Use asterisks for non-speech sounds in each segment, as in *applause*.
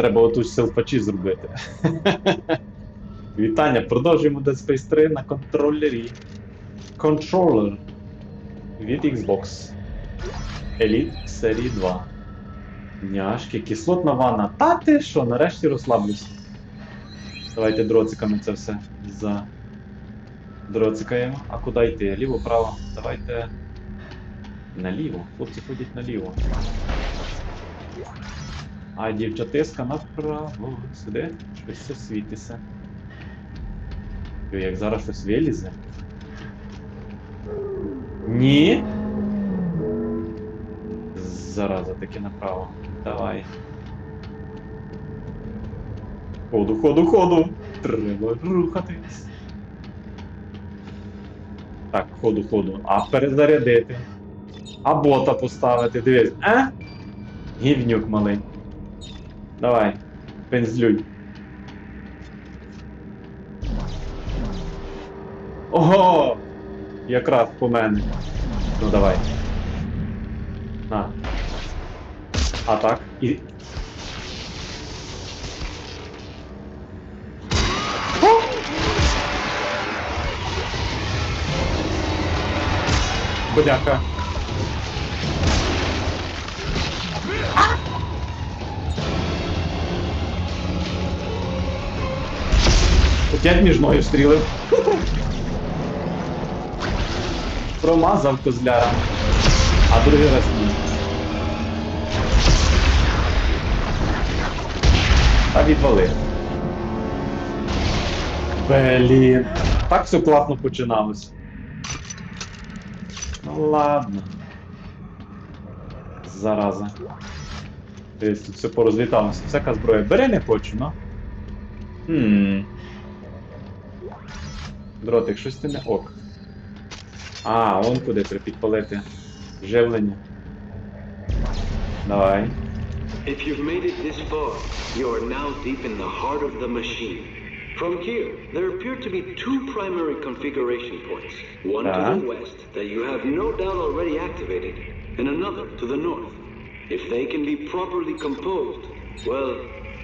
треба отут селфачі зробити. Вітання, продовжуємо Dead Space 3 на контролері. Контролер від Xbox. Elite серії 2. Няшки, кислотна ванна. Та ти що, нарешті розслаблюся. Давайте дроциками це все за. Дроцикаємо. А куди йти? Ліво, право. Давайте. Наліво. Хлопці ходять наліво. А дівчатиска направо. Сюди. Щось все світиться. Як зараз щось вилізе. Ні. Зараза, таки направо. Давай. Ходу, ходу, ходу. Треба рухатись. Так, ходу, ходу. А перезарядити. А бота поставити. Дивись. А? Гівнюк малий. Давай. Пензлюй. Ого! Якраз по мене. Ну давай. На. А так. І. Бляха. Опять між ноги стрілив. Промазав козляра. А другий раз ні. Та відвалив. Блін. Так все класно починалось. Ну ладно. Зараза. Дивись, тут все порозліталося. Всяка зброя. Бери не хочу, ну. Хм. Дротик, щось ти не ок. А, он куди треба підпалити. Живлення. Давай. If you've made it this far, you are now deep in the heart of the machine. From here, there appear to be two primary configuration points. One to Uh-huh. the west that you have no doubt already activated, and another to the north. If they can be properly composed, well,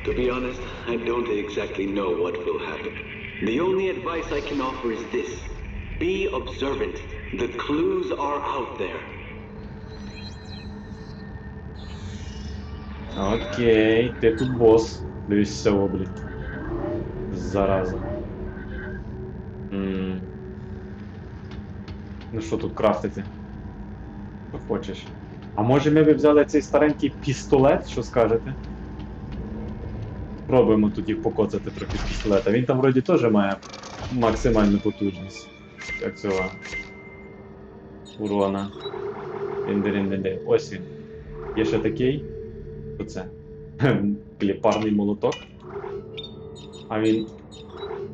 to be honest, I don't exactly know what will happen. The only advice I can offer is this. Be observant. The clues are out there. Окей, ти тут бос. Дивись цього, блін. Зараза. Ну що тут крафтити? Що хочеш. А може ми б взяли цей старенький пістолет, що скажете? Пробуємо тут їх покоцати трохи з пістолета. Він там вроді теж має максимальну потужність. Як цього. Урона. Ось він. Є ще такий. Оце. *laughs* Кліпарний молоток. А він.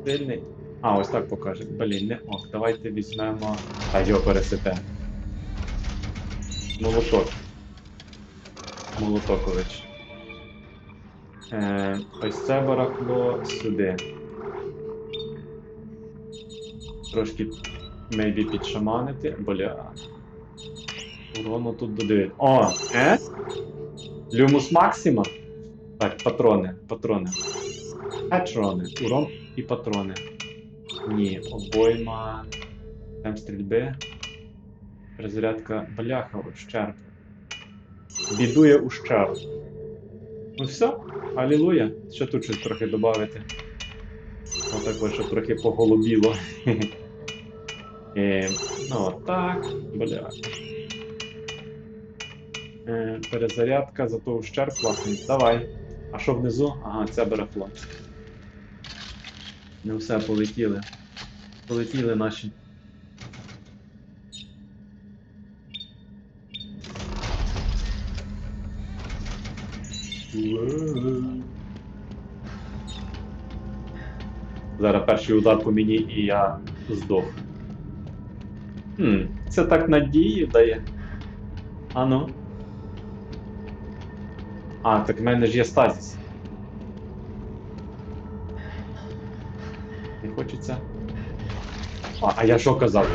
Сильний. А, ось так покаже. Блін, не ок. Давайте візьмемо. А його пересете. Молоток. Молотокович. Е, ось це барахло сюди. Трошки maybe підшаманити. Бля. Урону тут додають. О, е? Люмус Максима. Так, патрони, патрони. Патрони. Урон і патрони. Ні, обойма. Темп стрільби. Розрядка бляха, ущерб. Бідує ущерб. Ну все, алілуя. Ще тут щось трохи додати. Отак ось, щоб трохи поголубіло. *laughs* Е, ну, так, бля. Е, перезарядка, зато ущерб класний. Давай. А що внизу? Ага, це барахло. Не все, полетіли. Полетіли наші. Зараз перший удар по мені і я здох. Хм, це так надію дає. А ну. А, так в мене ж є стазіс. Не хочеться. А, а я що казав?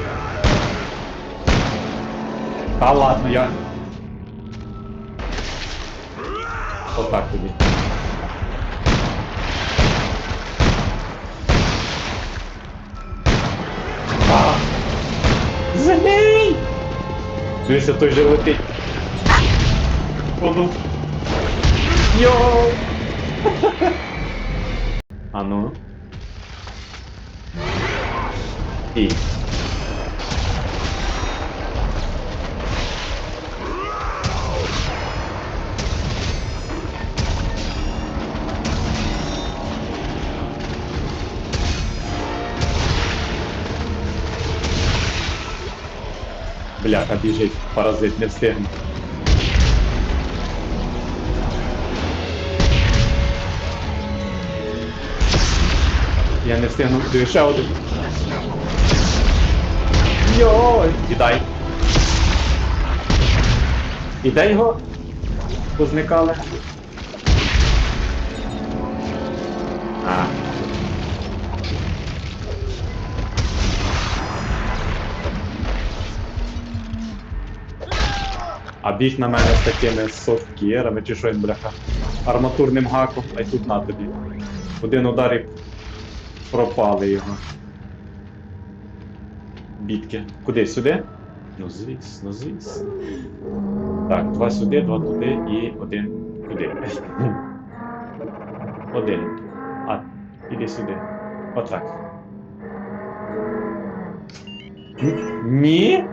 Та ладно, я. o ataque dele. Zanei! Se eu tô já vou ter. Ah! Oh, ah, não. Isso. Бляха біжить, паразит не встигне. Я не встигну Диви, ще один. Йой! Кидай. І де його? Позникали? Біг на мене з такими софткієрами, чи що він, бляха, арматурним гаком, а й тут на тобі. Один удар і пропали його. Бітки. Куди? Сюди? Ну звісно, звісно. Так, два сюди, два туди і один туди. *laughs* Один. А, іди сюди. Отак. Ні?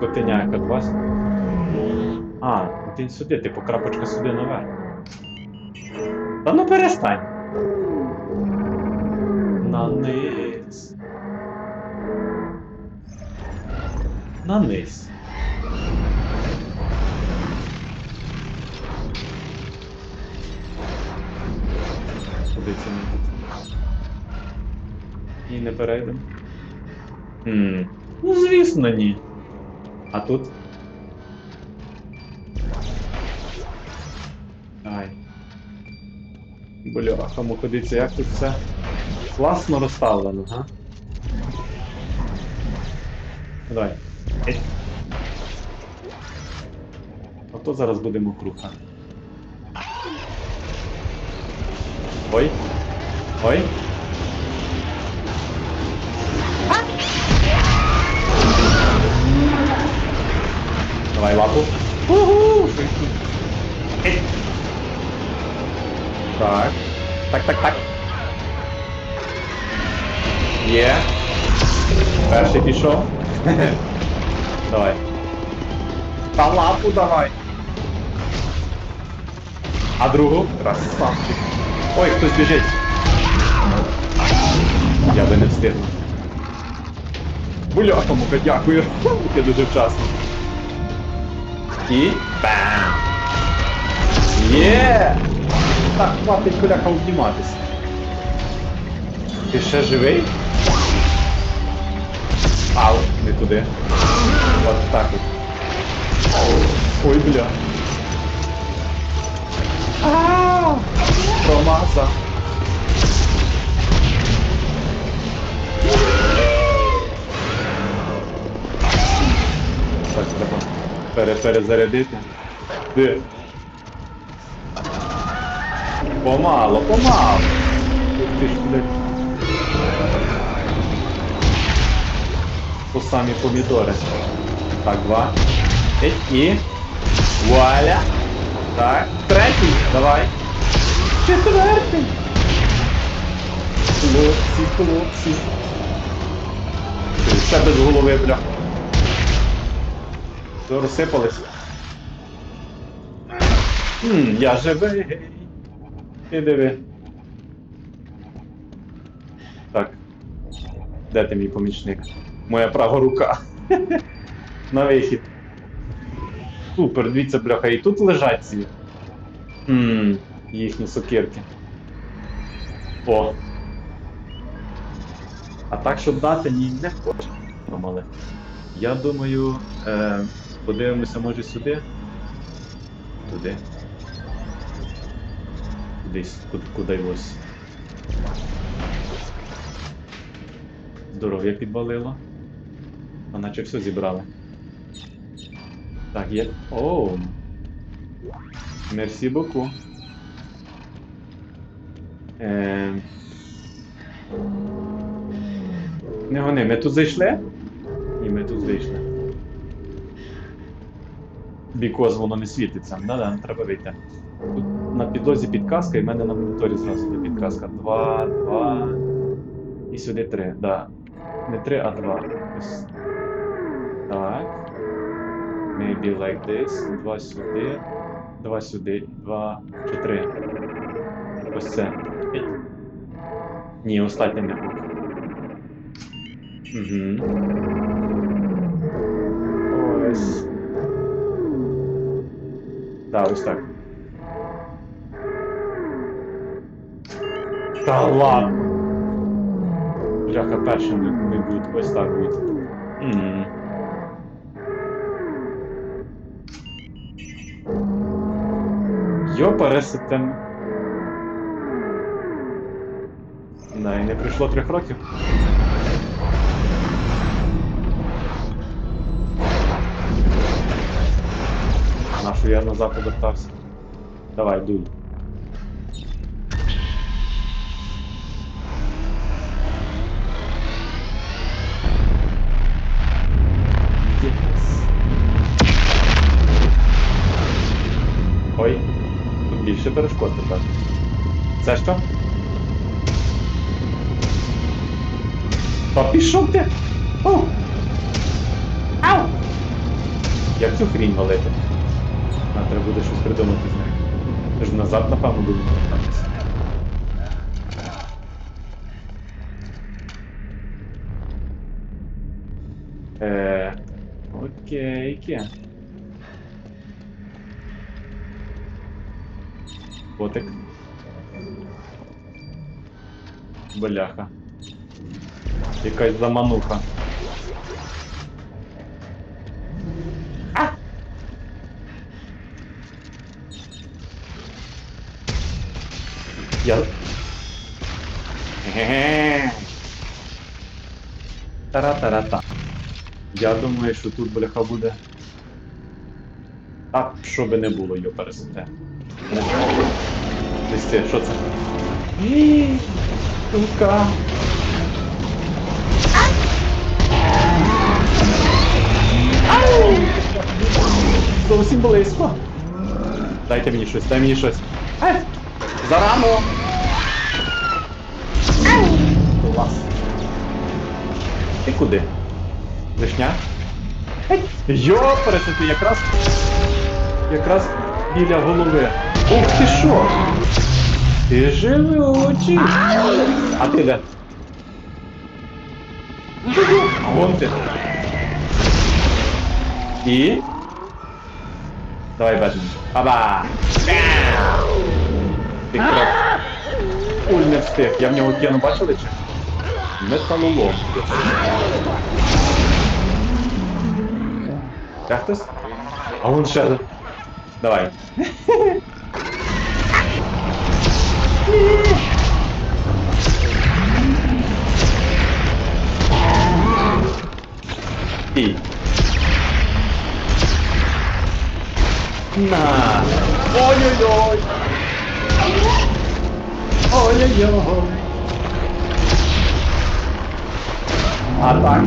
Котеняка, два. А, один сюди, типу крапочка сюди наверх. Та ну перестань. На низ. На низ. Куди це не І не перейдемо. Ну, звісно, ні. А тут? Бляха, ходиться, як тут все класно розставлено, га? Давай. Ей. Ото зараз будемо круха. Ой. Ой. Давай лапу. Уху! Ей. Так. Так, так, так. Є. Перший пішов. *laughs* давай. Та лапу давай. А другу? Красавчик. Ой, хтось біжить. Я би не встигнув. Бляха, мука, дякую. *laughs* Ти дуже вчасно. І бам! Є! Так, хватить бляха обніматися. Ти ще живий? Ау, не туди. От так от. Ой, бля. А, Промазав. Так, треба пере перезарядити. Де? Помало, помало. По самі помідори. Так, два. І. Вуаля. Так. Третій. Давай. Четвертий. Хлопці, хлопці. Ще без голови, бля. Все, розсипались. Хм, я живий. Ти диви. Так. Де ти мій помічник? Моя права рука. *laughs* На вихід. Супер, дивіться, бляха, і тут лежать ці. Хм, їхні сокирки. О. А так, щоб дати, ні, не хоче. Помале. Я думаю, е, подивимося, може, сюди. Туди. Кудись, куди, куди ось. Здоров'я підвалило. А наче все зібрали. Так, є. Оу. Мерсі боку. Е... Не гони, ми тут зайшли? І ми тут вийшли. Бікоз воно не світиться. Да-да, треба вийти. На підлозі підказка, і в мене на моніторі зразу йде підказка. Два, два. І сюди три, да. Не три, а два. Ось. Так. Maybe like this. Два сюди. Два сюди. Два чи три. Ось це. Ні, останнє не буде. Угу. Ось. Да, ось так. Та ладно. Бляха, перший не, не буде, ось так буде. Угу. Йо, переситем. Да, і не пройшло трьох років. Нашу я назад повертався. Давай, дуй. Yes. Ой, тут більше перешкод тепер. Це що? Та пішов ти! О! Ау! Як цю хрінь валити? А, треба буде щось придумати з нею. Ми ж назад, напевно, будемо повертатися. Е, окейки. Котик. Бляха. Якась замануха. Я. Ге-ге. Тара-тара-та. Я думаю, що тут бляха буде. Так, що би не було, йо пересете. Десь це, що це? Тука. Зовсім близько. Дайте мені щось, дай мені щось. Ай! Зарано! Клас. Ти куди? Вишня? Йо, пересити, якраз. Якраз біля голови. Ух ти що? Ти живучий! А ти де? Вон ти. І. Давай бежим. Аба! Ти крок. Уль не встиг. Я в нього кіно бачили чи? Металолом. Хтось? А вон ще. Давай. І. На. Ой-ой-ой. Ой-ой-ой. А так.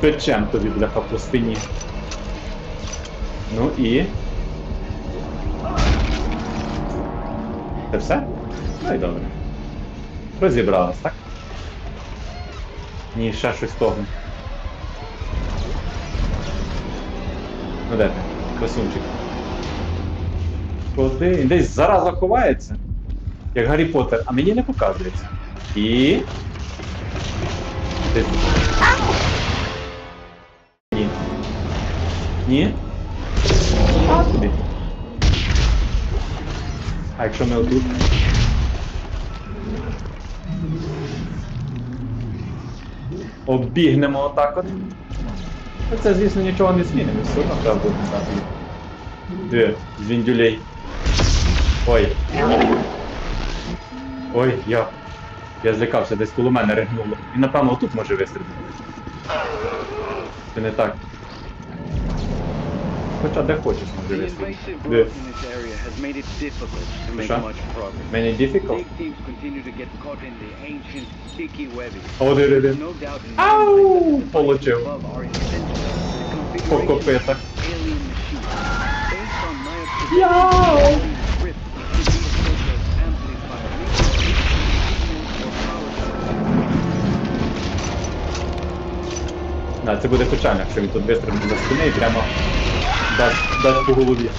Печем тобі, бляха. Ну і. Це все? Ну і добре. Розібралась, так? Ні, ще щось того. Ну де ти? Красунчик. Куди? Десь зараза ховається. Як Гаррі Поттер, а мені не показується. І. Ні. Ні? А туди. А якщо ми отут? Оббігнемо отак от. Ну, Це, звісно, нічого не змінить, ми все одно буде стати. Де? Звіндюлей. Ой. Ой, я. Я злякався, десь коло мене ригнуло. І напевно отут може вистрілити. Це не так. Хоча де хочеш, може invasive Де? difficult. Many. О, де, де, де. Ау, получив. По копитах. sources. Да, це буде печально, якщо він тут вистрибне за спини і прямо дасть, дасть по голові.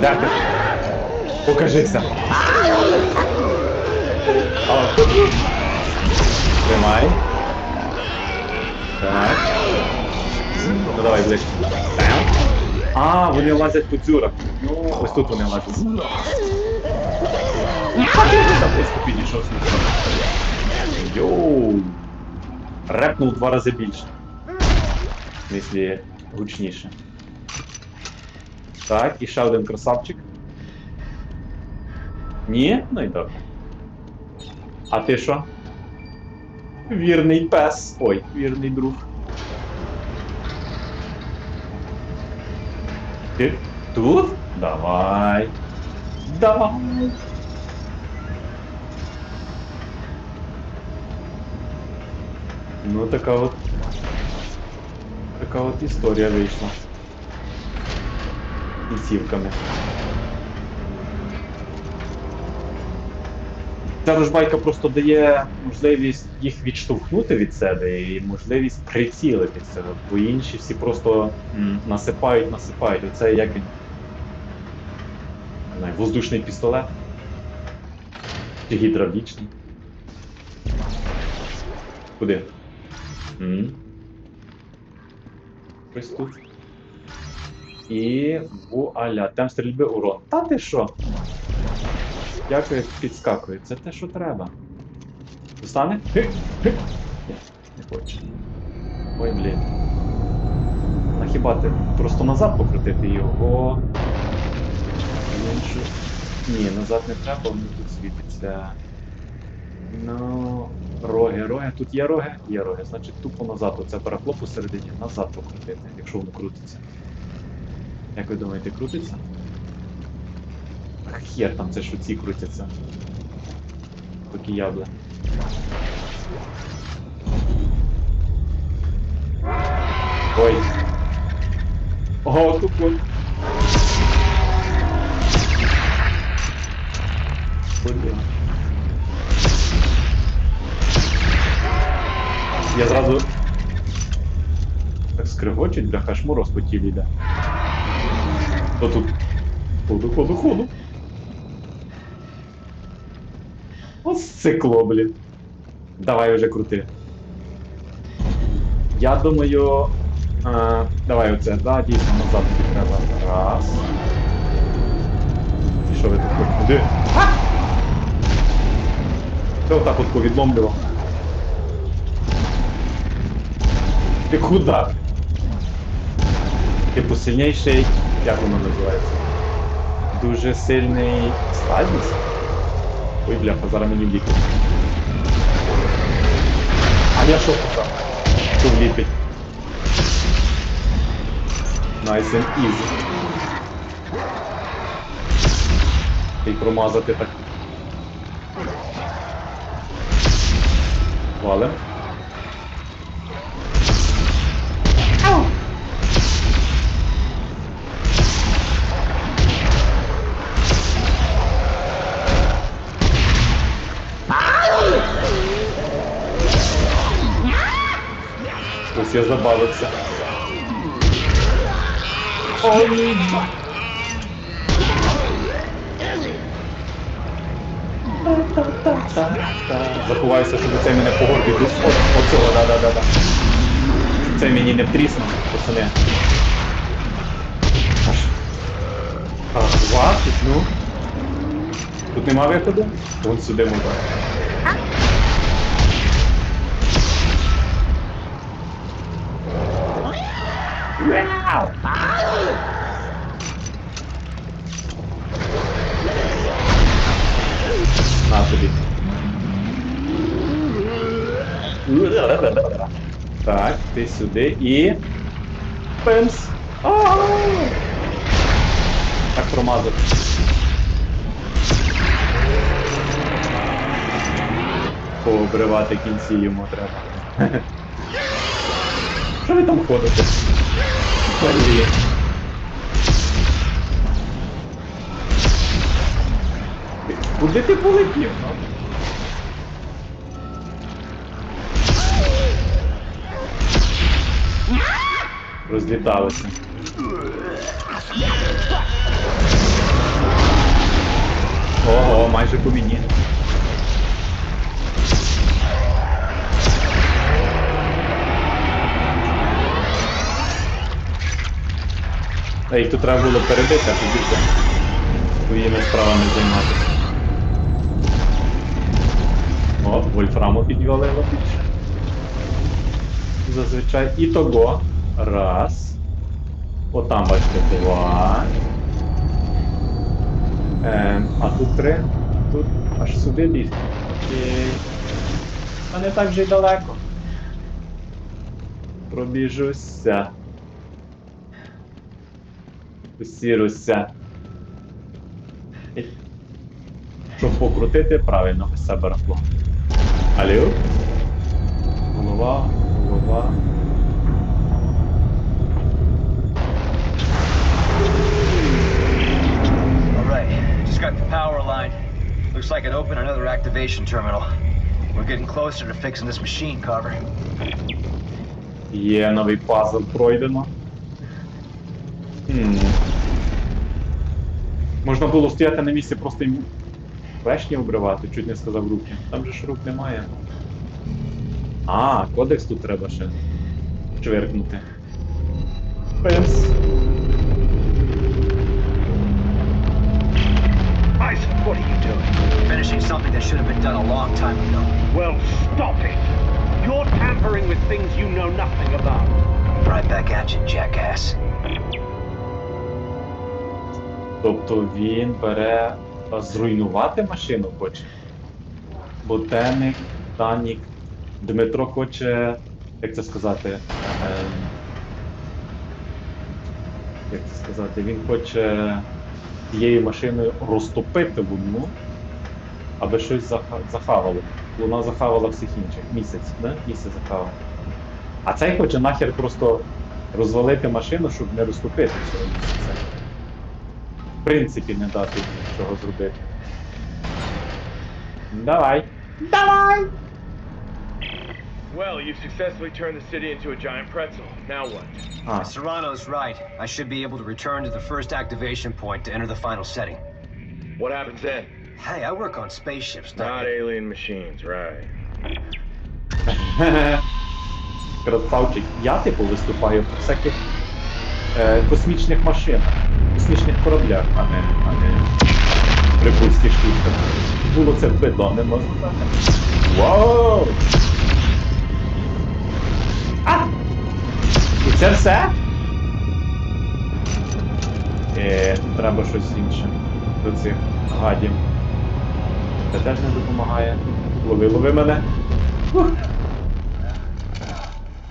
Де ти? Покажися. А. Тримай. Так. Ну давай ближче. А, вони лазять по дзюрах. Ну, ось тут вони лазять. Йоу. Репнув два рази більше. Якщо гучніше. Так, і ще один красавчик. Ні? Ну і добре. А ти що? Вірний пес. Ой, вірний друг. Ти тут? Давай. Давай. Ну, така от. Така от історія вийшла. Кінцівками. Ця рожбайка просто дає можливість їх відштовхнути від себе і можливість прицілитися, бо інші всі просто насипають, насипають. Оце як він. Не воздушний пістолет. Чи гідравлічний. Куди? М. Ось тут. І вуаля. Там стрільби урон. Та ти що? Дякую, підскакує. Це те, що треба. Достане? Хи, хи. Не хоче. Ой, блін. А хіба ти просто назад покрутити його? Ні, назад не треба, воно тут світиться. Ну. Роги, роги. Тут є роги? Є роги. Значить тупо назад. Оце барахло посередині. Назад покрутити, якщо воно крутиться. Як ви думаєте, крутиться? Хер там це ж оці крутяться. Поки ябли. Ой. Ого, тупой. Блін. Я зразу. Так скригочуть, бляха, шмороз по тілі йде. Хто тут? Ходу, ходу, ходу. Ось цикло, блін. Давай вже крути. Я думаю. А, давай оце, да, дійсно назад тобі треба. Раз. І що ви тут? Куди? Це отак от повідломлював. Ти куди? Типу сильніший, як воно називається? Дуже сильний складність? Ой, бляха, зараз мені вліпить. А я що показав? Що вліпить? Nice and easy. Ти промазати так. Валим. Ось я забавився. Ой, Заховаюся, щоб цей мене по горбі. От, оцього, да-да-да-да. Це мені не втріснув, пацани. Аж. А, хватить, ну. Тут нема виходу? Вон сюди можна. Ow! На тобі. Так, ти сюди і. Пимс! Так промазав. Пообривати кінці йому треба. *laughs* Що ви там ходите? Ти- Куди ти полетів? Розліталися. Ого, майже по мені. Та їх тут треба було перебити, а тоді вже своїми справами займатися. О, вольфраму підвалило більше. Зазвичай. І того. Раз. Отам, бачите, два. Ем, а тут три. Тут аж сюди ліс. Окей. А не так вже й далеко. Пробіжуся. Посіруся. І- Щоб покрутити правильно ось це барахло. Алло? Голова, голова. All right, just got the power line. Looks like it opened another activation terminal. We're getting closer to fixing this machine, Carver. Є новий пазл пройдено. Хм. Можна було стояти на місці просто йому клешні обривати, чуть не сказав руки. Там же ж рук немає. А, кодекс тут треба ще чверкнути. Пенс. Isaac, what are you doing? Finishing something that should have been done a long time ago. Well, stop it. You're tampering with things you know nothing about. Right back at you, jackass. Тобто він бере зруйнувати машину хоче. Ботаник, Танік. Дмитро хоче, як це сказати, ем, як це сказати, він хоче тією машиною розтопити луну, аби щось заха- захавало. Луна захавала всіх інших. Місяць, да? Місяць захавав. А цей хоче нахер просто розвалити машину, щоб не розтопити цього місяця в принципі не дати нічого зробити. Давай. Давай! Well, you've successfully turned the city into a giant pretzel. Now what? А, Serrano's right. I should be able to return to the first activation point to enter the final setting. What happens then? Hey, I work on spaceships, Not not alien machines, right? *laughs* красавчик. Я типу виступаю по всяких е, космічних машинах, космічних Кораблях, а не, а не припульських штучках. Було це бидо, не можна так. Вау! А! І це все? Е, треба щось інше до цих гадів. Це теж не допомагає. Лови, лови мене.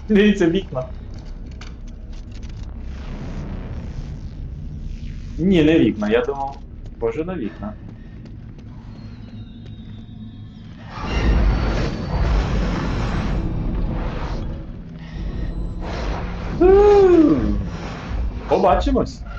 Дивіться вікна. Ні, не вікна, я думав. Боже на вікна. Побачимось.